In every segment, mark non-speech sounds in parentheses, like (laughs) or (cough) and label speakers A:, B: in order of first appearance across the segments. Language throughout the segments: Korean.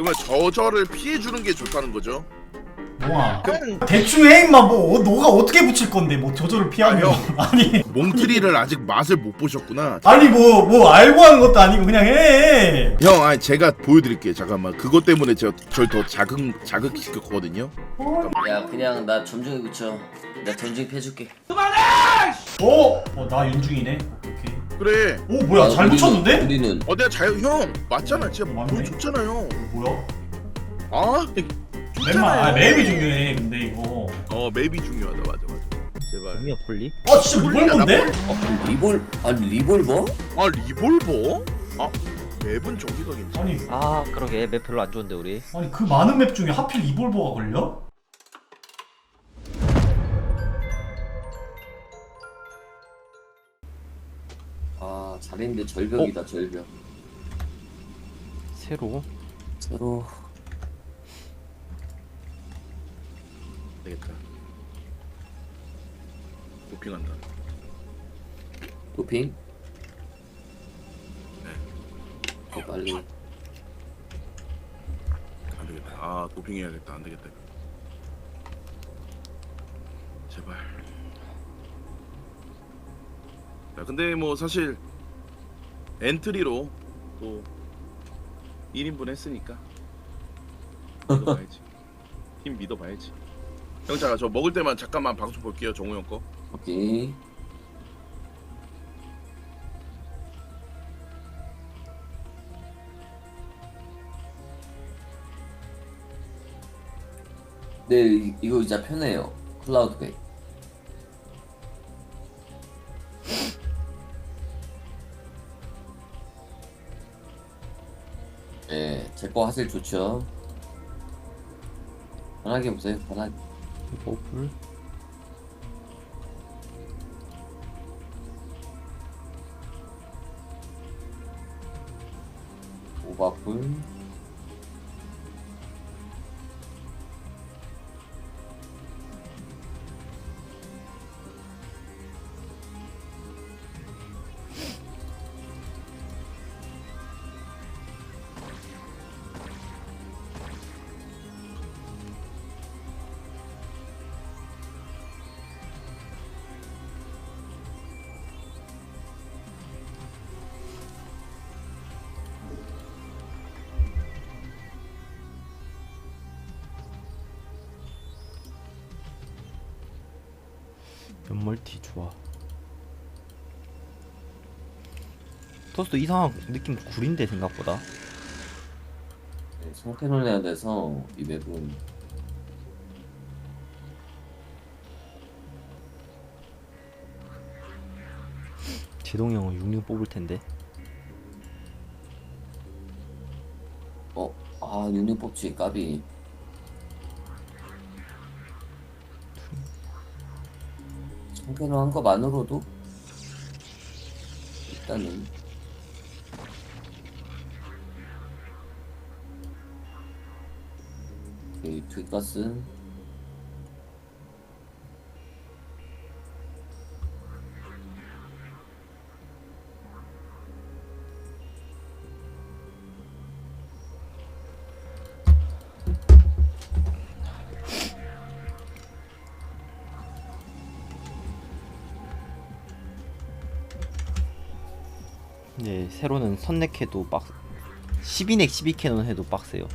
A: 그러면 저절을 피해주는 게 좋다는 거죠?
B: 뭐야
A: 그럼
B: 대충 해 임마 뭐 어, 너가 어떻게 붙일 건데 뭐 조절을 피하면
A: 아, (laughs)
B: 아니
A: 몽트리를 아직 맛을 못 보셨구나.
B: 아니 뭐 뭐 알고 하는 것도 아니고 그냥 해
A: 형, 아니 제가 보여드릴게요. 잠깐만. 그것 때문에 제가 저더 자극 자극시켰거든요.
C: 야 그냥 나 점중에 붙여 내가 점중 해줄게
B: 어? 어나 윤중이네
A: 그래.
B: 오 뭐야 잘
C: 우리는-
B: 붙였는데?
C: 우리는
A: 어, 내가 잘형 맞잖아. 진짜
B: 맞네.
A: 보여줬잖아요.
B: 뭐야?
A: 아,
B: 맵만 아
A: 좋잖아요.
B: 맵이 중요해 근데 이거
A: 어, 맵이 중요하다. 맞아, 맞아. 제발.
D: 아니야 폴리?
B: 아 진짜 뭘 건데?
C: 어, 리볼 아니 리볼버?
A: 아, 리볼버? 아, 맵은 저기가 괜찮아.
B: 아니
D: 아 그러게 맵 별로 안 좋은데 우리
B: 아니 그 많은 맵 중에 하필 이볼버가 걸려?
C: 잘했는데 절벽이다 절벽
D: 새로
C: 서로
A: 되겠다. 도핑한다.
C: 도핑 더 빨리
A: 안 되겠다. 아, 도핑해야겠다. 안 되겠다. 제발. 야, 근데 뭐 사실 엔트리로 또 1인분 했으니까 믿어봐야지. (laughs) 힘 믿어봐야지. 형, 잠깐 저 먹을 때만 잠깐만 방송 볼게요. 정우 형 거.
C: 오케이 네 이- 이거 진짜 편해요 클라우드백 네, 제거 하실 좋죠. 편하게 보세요, 편하게.
D: 버블
C: 오바풀.
D: 연멀티 좋아. 토스도 이상한 느낌 구린데 생각보다.
C: 네, 성태를 해야 돼서 이 맵은.
D: 제동이 형은 66 뽑을 텐데.
C: 어, 아, 육류 뽑지 까비. 성태를 한 것만으로도 일단은 이 뒷가스
D: 이제 새로는 선넥 해도 빡 12넥 12캐논 해도 빡세요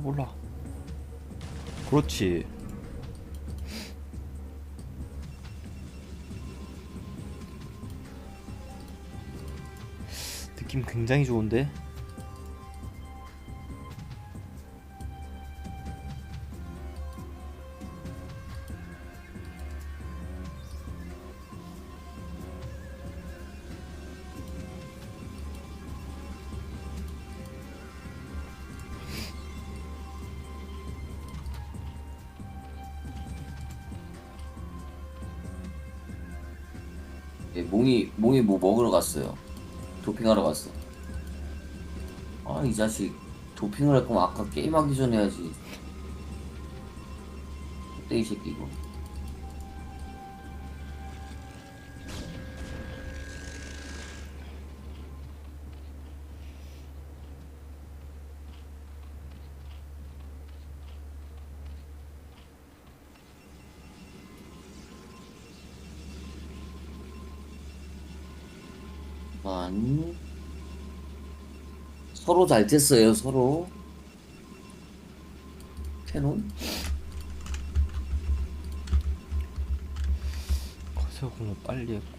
D: 몰라. 그렇지. 느낌 굉장히 좋은데?
C: 몽이 몽이 뭐 먹으러 갔어요. 도핑하러 갔어. 아 이 자식 도핑을 할 거면 아까 게임하기 전에 해야지. 이 새끼 이거. 서로 잘 됐어요 서로. 캐논?
D: 커세어 공을 빨리 했고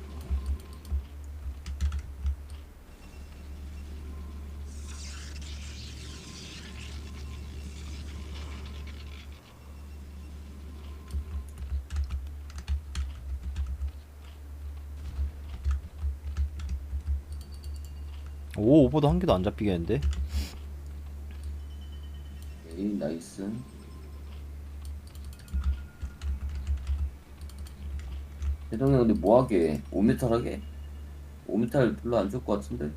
D: 오 오버도 한 개도 안 잡히겠는데?
C: 에이 나이스 대동이 근데 뭐하게? 5m 하게? 5m 별로 안 좋을 것 같은데.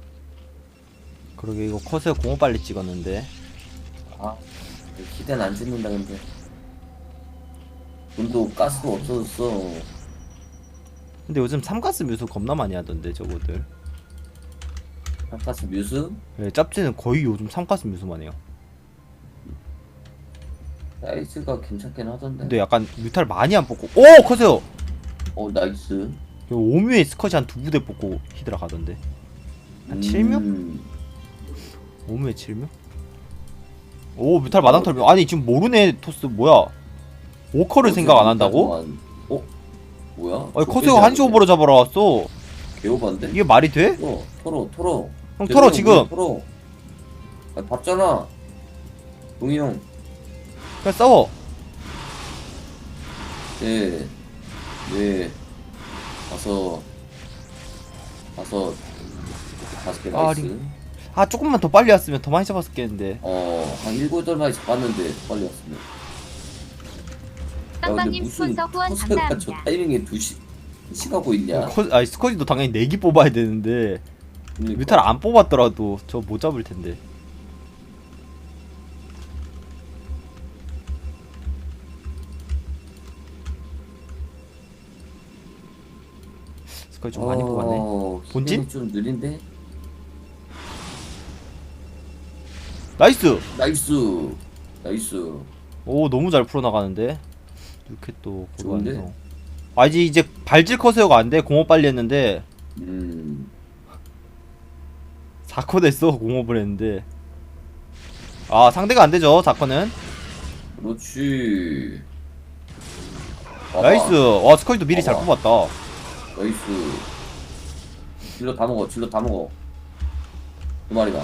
D: 그러게 이거 커세어 공을 빨리 찍었는데.
C: 아 기대는 안 짓는다 근데. 돈도 가스도 없어졌어.
D: 근데 요즘 삼가스 뮤수 겁나 많이 하던데 저거들
C: 가스 뮤스
D: 예, 짭지는 거의 요즘 삼가스 뮤수만 해요
C: 사이즈가 괜찮긴 하던데
D: 근데 약간 뮤탈 많이 안 뽑고 오 커세요
C: 어 나이스
D: 오뮤에 스컷이 한두 부대 뽑고 히드라 가던데 한 7명?
C: 음,
D: 오뮤에 7명? 오 뮤탈 마당 털면 아니 지금 모르네 토스 뭐야 오커를 생각 안 한다고?
C: 어? 뭐야?
D: 아니 커세가 한시 오버로 잡으러 왔어
C: 개오반데?
D: 이게 말이 돼?
C: 토로 토로 토로
D: 형 털어 지금.
C: 토로 아 봤잖아. 동이 형.
D: 그냥 싸워.
C: 네, 네, 다섯, 다섯, 다섯 개
D: 아,
C: 나이스.
D: 링. 아 조금만 더 빨리 왔으면 더 많이 잡았겠는데.
C: 어, 한 일곱 여덟 마리 잡았는데 빨리 왔으면.
E: 빵빵님 스폰서 후원
C: 커서가 저
E: 감사합니다.
C: 타이밍에 두 시, 시가고 있냐?
D: 커, 아니 스컷이도 당연히 내기 뽑아야 되는데
C: 그러니까.
D: 뮤탈 안 뽑았더라도 저 못 잡을 텐데 스컷이 좀 많이 뽑았네
C: 어,
D: 본진?
C: 힘이 좀 느린데?
D: 나이스!
C: 나이스, 나이스.
D: 오 너무 잘 풀어나가는데 이렇게 또
C: 좋은데?
D: 아 이제 이제 발질 커세어가 안돼 공업 빨리 했는데
C: 음,
D: 4코 됐어 공업을 했는데 아 상대가 안되죠 4코는
C: 그렇지. 봐봐.
D: 나이스 와 스컬도 미리 잘
C: 봐봐.
D: 뽑았다
C: 나이스. 질러 다 먹어, 질러 다 먹어. 두 마리가.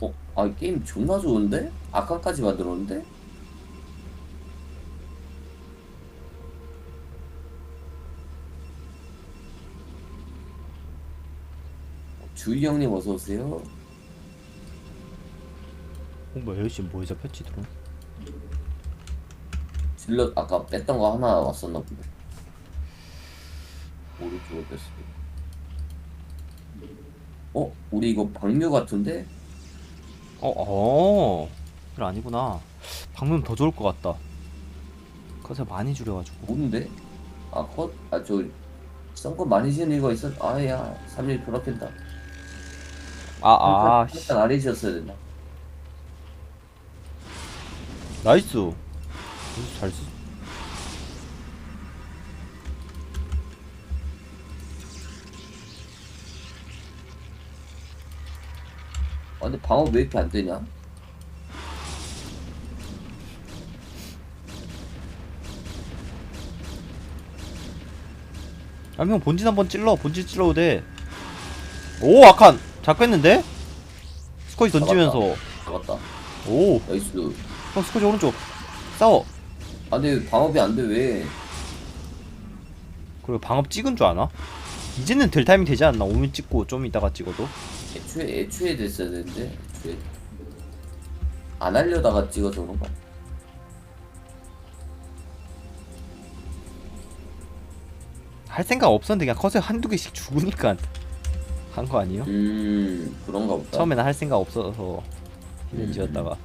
C: 어, 아, 이 게임 존나 좋은데? 아까까지 만들었는데? 주희 형님 어서 오세요.
D: 어, 뭐야 여기 지금 뭐에 잡혔지 드론
C: 질러 아까 뺐던 거 하나 왔었나 본데. 오른쪽으로 뺐어. 어? 우리 이거 방류 같은데?
D: 어어 그래 아니구나 방금 더 좋을 것 같다 커세 많이 줄여가지고
C: 뭔데? 아 컷? 아저 썬거 많이 지는 이거 있었 아야 3일 돌아캔다
D: 아, 아, 씨.
C: 일단 아래 지었어야 된다.
D: 나이스. 잘 쓰.
C: 아, 근데 방어 왜 이렇게 안 되냐?
D: 아, 형 본진 한번 찔러. 본진 찔러도 돼. 오, 아칸. 잡겠는데? 스쿼지 던지면서
C: 잡았다.
D: 오
C: 나이스.
D: 형 스쿼지 오른쪽 싸워
C: 아 근데 방업이 안 돼 왜?
D: 그리고 방업 찍은 줄 아나? 이제는 될 타이밍 되지 않나? 오면 찍고 좀 이따가 찍어도
C: 애초에 애초에 됐어야 되는데 애초에 안 하려다가 찍어서 그런가?
D: 할 생각 없었는데 그냥 컷에 한두 개씩 죽으니까 한 거 아니에요?
C: 음 그런가 보다.
D: 처음에는 할 생각 없어서 히든 지었다가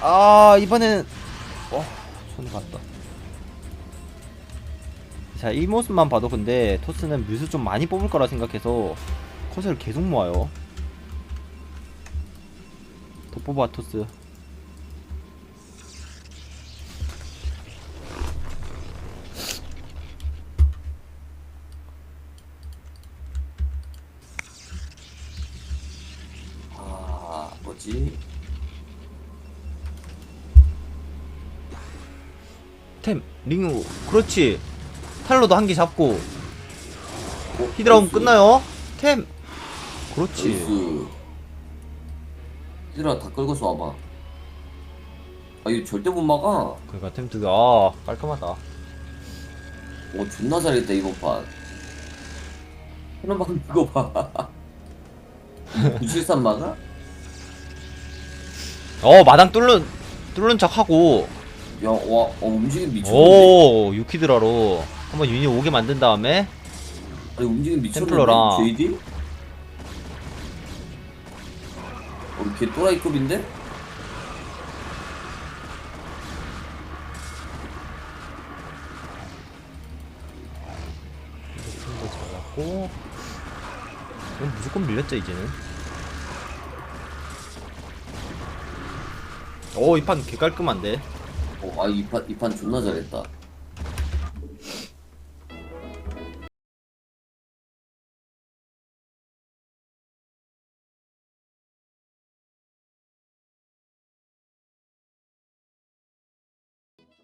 D: 아 이번에는 어 손이 갔다. 자 이 모습만 봐도 근데 토스는 뮤즈 좀 많이 뽑을 거라 생각해서 컷을 계속 모아요. 더 뽑아 토스 링우 그렇지 탈로도 한 개 잡고
C: 어,
D: 히드라움. 끝나요 템 그렇지.
C: 히드라 다 끌고서 와봐. 아 이거 절대 못 막아.
D: 그러니까 템 두개 아 깔끔하다
C: 오 존나 잘했다 이번 판. 해놓은 이거 봐. 973 (laughs) 막아?
D: 어 마당 뚫는 뚫는 척 하고
C: 야, 와, 어, 움직임 미쳤는데?
D: 오 유키드라로 한번 유닛 오게 만든 다음에
C: 아니, 움직임 미쳤는데?
D: 템플러랑.
C: JD? 어, 걔 또라이급인데?
D: 템도 잘랐고 이건 무조건 밀렸죠 이제는 오 이 판 개 깔끔한데
C: 어, 아, 이 판, 이판 존나 잘했다.